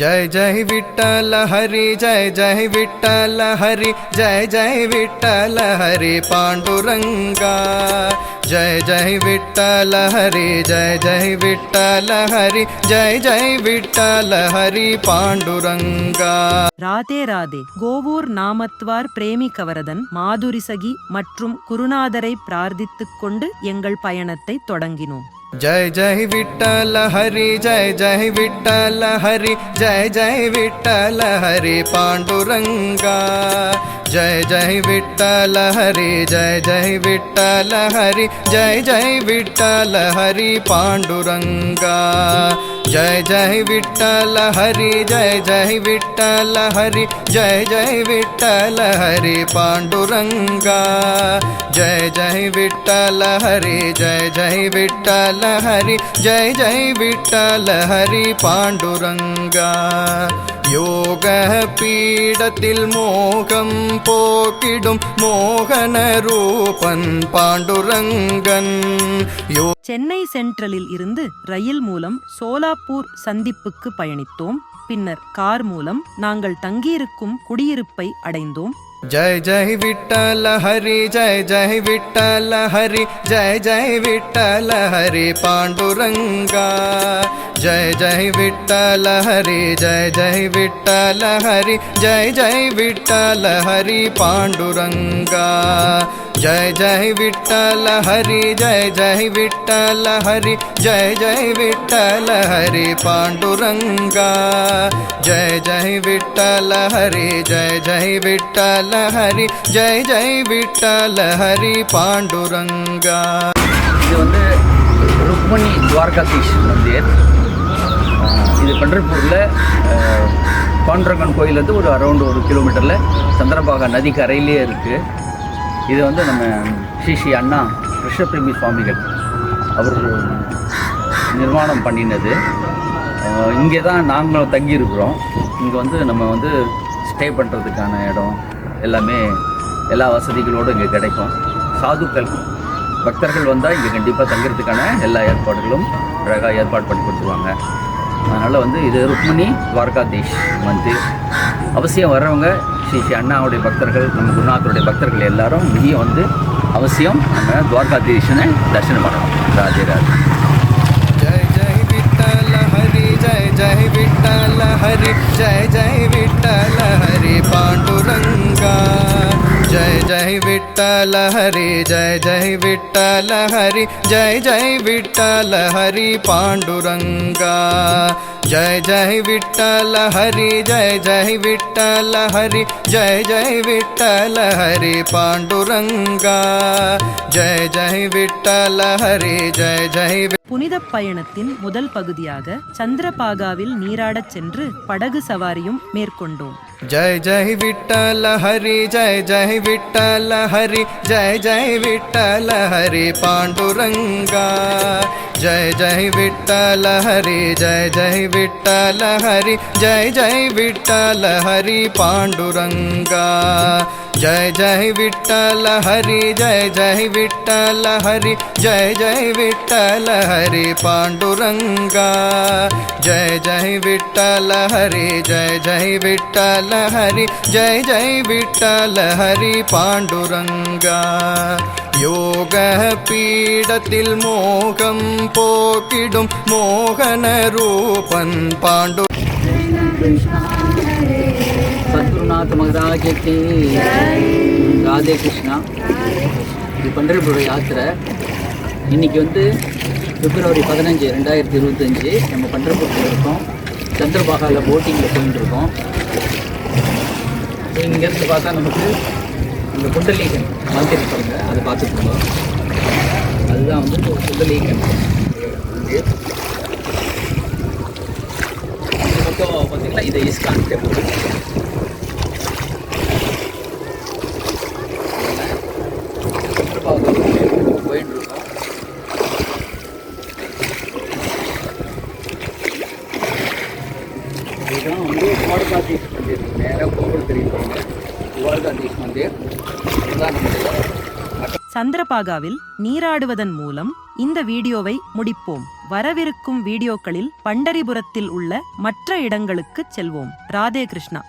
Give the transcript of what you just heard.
जय जय विठ्ठल हरी जय जय विठ्ठल हरी जय जय विठ्ठल हरी पांडुरंगा जय जय विठ्ठल हरी जय जय विठ्ठल हरी जय जय विठ्ठल हरी पांडुरंगा ராதே ராதே கோவூர் நாமத்வார் பிரேமி கவரதன் மாதுரிசகி மற்றும் குருநாதரை பிரார்த்தித்துக் கொண்டு எங்கள் பயணத்தை தொடங்கினோம் जय जय विठल हरि जय जय विठल हरि जय जय विठल हरि पांडुरंगा। जय जय विठ्ठल हरी जय जय विठ्ठल हरी जय जय विठ्ठल हरी पांडुरंगा जय जय विठ्ठल हरी जय जय विठ्ठल हरी जय जय विठ्ठल हरी पांडुरंगा जय जय विठ्ठल हरी जय जय विठ्ठल हरी जय जय विठ्ठल हरी पाण्डुरङ्गा योगपीडतिल् मोहं போக்கிடும் மோகன ரூபன் பாண்டுரங்கன். சென்னை சென்ட்ரலில் இருந்து ரயில் மூலம் சோலாப்பூர் சந்திப்புக்கு பயணித்தோம். பின்னர் கார் மூலம் நாங்கள் தங்கியிருக்கும் குடியிருப்பை அடைந்தோம். जय जय विठल हरि, जय जय विठल हरि, जय जय विठल हरि पांडुरंगा। जय जय विठल हरि, जय जय विठल हरि, जय जय विठल हरि पाण्डुरङ्गा जय जय विठ्ठल हरि जय जय विठ्ठल हरि जय जय विठ्ठल हरि पाण्डुरङ्गा जय जय विठ्ठल हरि जय जय विठ्ठल हरि जय जय विठ्ठल हरि पाण्डुरङ्गा இது வந்து ருக்மணி துவாரகாதீஷ் மந்திர் அஹ் இது பண்டர்பூரில் பாண்டரங்கன் கோயிலேருந்து ஒரு அரௌண்ட் ஒரு கிலோமீட்டரில் சந்திரபாகா நதி கரையிலே இருக்குது இது வந்து நம்ம ஸ்ரீ ஸ்ரீ அண்ணா கிருஷ்ணபிரமி சுவாமிகள். அவர் நிர்மாணம் பண்ணினது. இங்கே தான் நாங்களும் தங்கியிருக்கிறோம். இங்கே வந்து நம்ம வந்து ஸ்டே பண்ணுறதுக்கான இடம் எல்லாமே எல்லா வசதிகளோடு இங்கே கிடைக்கும். சாதுக்கள் பக்தர்கள் வந்தால் இங்கே கண்டிப்பாக தங்குறதுக்கான எல்லா ஏற்பாடுகளும் அழகாக ஏற்பாடு பண்ணி கொடுத்துருவாங்க. அதனால் வந்து இது ருக்மிணி துவாரகாதீஷ் மந்திர். அவசியம் வர்றவங்க ஸ்ரீ ஸ்ரீ அண்ணாவுடைய பக்தர்கள் நம்ம குருநாதருடைய பக்தர்கள் எல்லாரும் இங்கேயும் வந்து அவசியம் நம்ம துவாரகாதீஷனை தரிசனம் பண்ணணும். ராஜே ராஜே. ஜெய் ஜெய் விட்டல ஹரி ஜெய் ஜெய் விட்டல ஹரி ஜெய் ஜெய் விட்டல ஹரி பாண்டுரங்கா. जय जय विठ्ठल हरि जय जय विठ्ठल हरि जय जय विठ्ठल हरि पाण्डुरङ्गा जय जय विठ्ठल हरि जय जय विठ्ठल हरि जय जय विठ्ठल हरि पाण्डुरङ्गा जय जय विठ्ठल हरि जय जय புனித பயணத்தின் முதல் பகுதியாக சந்திரபாகாவில் நீராடச் சென்று படகு சவாரியும் மேற்கொண்டோம் जय जय विठ्ठल हरि जय जय विठ्ठल हरि जय जय विठ्ठल हरि पाण्डुरङ्गा जय जय विठ्ठल हरि जय जय विठ्ठल हरि जय जय विठ्ठल हरि पाण्डुरङ्गा जय जय विठ्ठल हरि जय जय विठ्ठल हरि जय जय विठ्ठल हरि पाण्डुरङ्गा जय जय विठ्ठल हरि जय जय விட்டல ஹரி ஜெய் ஜெய் விட்டல ஹரி பாண்டுரங்கா. யோக பீடத்தில் மோகம் போக்கிடும் மோகன ரூபன் பாண்டு சத்குருநாத் மகராஜக்கு ராதே கிருஷ்ணா. இது பண்டரிபுர யாத்திரை. இன்னைக்கு வந்து பிப்ரவரி பதினஞ்சு ரெண்டாயிரத்தி இருபத்தஞ்சி நம்ம பண்டல்புரத்தில் இருக்கோம். சந்திரபாகாவில் போட்டிங்கில் போயின்னு ஸோ இங்கேருந்து பார்த்தா நமக்கு இந்த குண்டலீகன் மந்திரி அதை பார்த்துட்டு அதுதான் வந்து ஒரு குண்டலீகன் மந்திர் இது மொத்தம் பார்த்தீங்கன்னா இதை இஸ்கான் டெம்பிள் இதுதான் வந்து துவாரகாதீஷ் மந்திர் நேராக கோவில் தெரியுவாங்க துவாரகாதீஷ் மந்திர் இதுதான் நம்மளுடைய சந்திரபாகாவில் நீராடுவதன் மூலம் இந்த வீடியோவை முடிப்போம். வரவிருக்கும் வீடியோக்களில் பண்டரிபுரத்தில் உள்ள மற்ற இடங்களுக்கு செல்வோம். ராதே கிருஷ்ணா.